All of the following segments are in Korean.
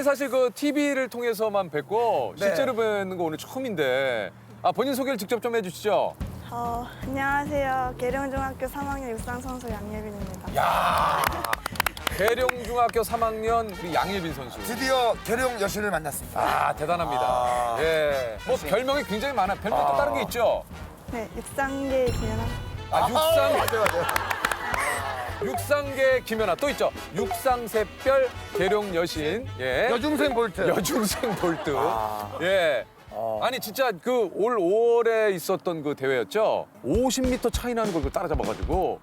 아니 사실 그 TV를 통해서만 뵙고 네. 실제로 뵙는 거 오늘 처음인데 아 본인 소개를 직접 좀 해주시죠. 어, 안녕하세요. 계룡중학교 3학년 육상 선수 양예빈입니다. 야 계룡중학교 3학년 우리 양예빈 선수. 드디어 계룡 여신을 만났습니다. 아 대단합니다. 아. 예. 뭐 별명이 굉장히 많아. 별명 또 아. 다른 게 있죠. 네, 육상계 김연아. 아 육상 맞아요, 맞아요. 육상계 김연아 또 있죠. 육상샛별 계룡 여신. 예. 여중생 볼트. 여중생 볼트. 아. 예. 어. 아니 진짜 그 올 5월에 있었던 그 대회였죠. 50m 차이 나는 걸 따라잡아가지고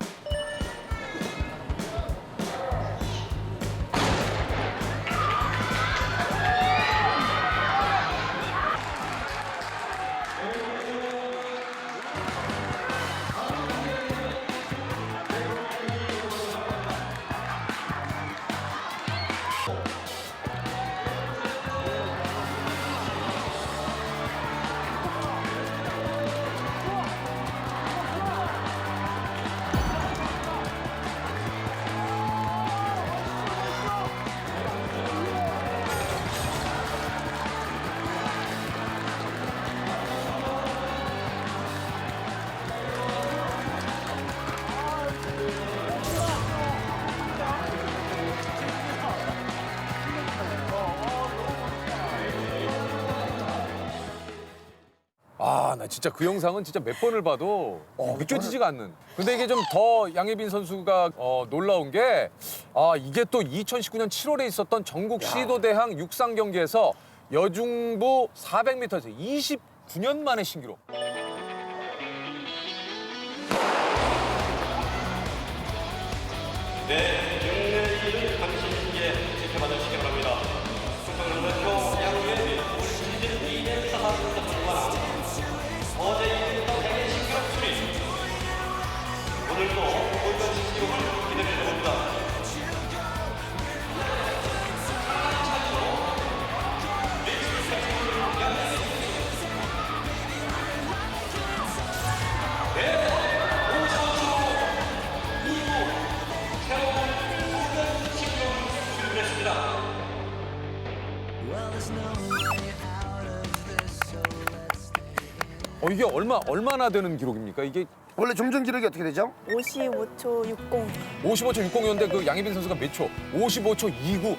아 나 진짜 그 영상은 진짜 몇 번을 봐도 느껴지지가 않는. 근데 이게 좀 더 양예빈 선수가 어, 놀라운 게 아 이게 또 2019년 7월에 있었던 전국 시도대항 육상 경기에서 여중부 400m에서 29년 만에 신기록. 어 이게 얼마 얼마나 되는 기록입니까? 이게 원래 종전 기록이 어떻게 되죠? 55초 60. 55초 60이었는데 그 양예빈 선수가 몇 초? 55초 29.